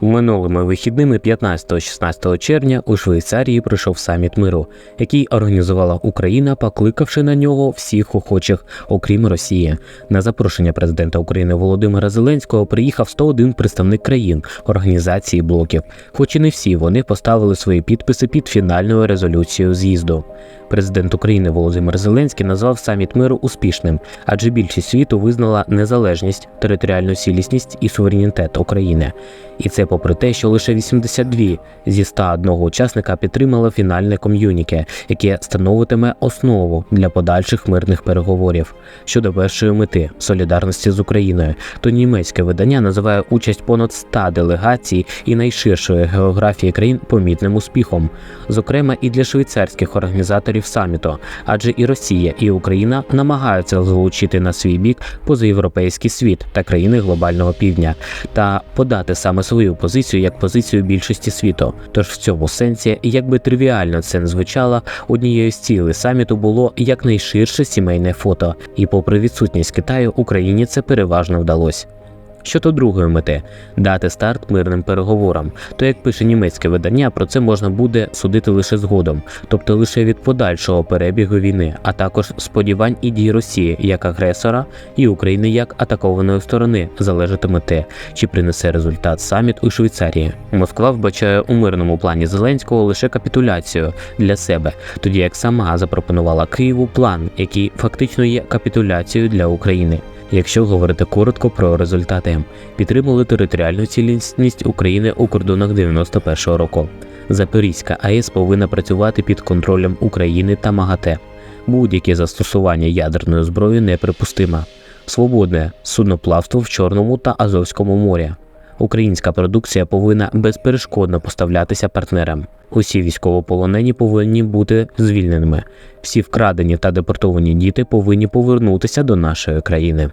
Минулими вихідними 15-16 червня у Швейцарії пройшов саміт миру, який організувала Україна, покликавши на нього всіх охочих, окрім Росії. На запрошення президента України Володимира Зеленського приїхав 101 представник країн, організацій і блоків. Хоч і не всі вони поставили свої підписи під фінальною резолюцією з'їзду. Президент України Володимир Зеленський назвав саміт миру успішним, адже більшість світу визнала незалежність, територіальну цілісність і суверенітет України. І попри те, що лише 82 зі 101 учасника підтримали фінальне ком'юніке, яке становитиме основу для подальших мирних переговорів. Щодо першої мети солідарності з Україною, то німецьке видання називає участь понад 100 делегацій і найширшої географії країн помітним успіхом, зокрема і для швейцарських організаторів саміту, адже і Росія, і Україна намагаються залучити на свій бік позаєвропейський світ та країни глобального півдня та подати саме свою позицію як позицію більшості світу. Тож в цьому сенсі, як би тривіально це не звучало, однією з цілей саміту було якнайширше сімейне фото, і попри відсутність Китаю, Україні це переважно вдалося. Щодо другої мети дати старт мирним переговорам, то як пише німецьке видання, про це можна буде судити лише згодом, тобто лише від подальшого перебігу війни, а також сподівань і дій Росії як агресора і України як атакованої сторони залежатиме те, чи принесе результат саміт у Швейцарії. Москва вбачає у мирному плані Зеленського лише капітуляцію для себе, тоді як сама запропонувала Києву план, який фактично є капітуляцією для України. Якщо говорити коротко про результати, підтримали територіальну цілісність України у кордонах 91-го року. Запорізька АЕС повинна працювати під контролем України та МАГАТЕ. Будь-яке застосування ядерної зброї неприпустиме. Свободне судноплавство в Чорному та Азовському морі. Українська продукція повинна безперешкодно поставлятися партнерам. Усі військовополонені повинні бути звільненими. Всі вкрадені та депортовані діти повинні повернутися до нашої країни.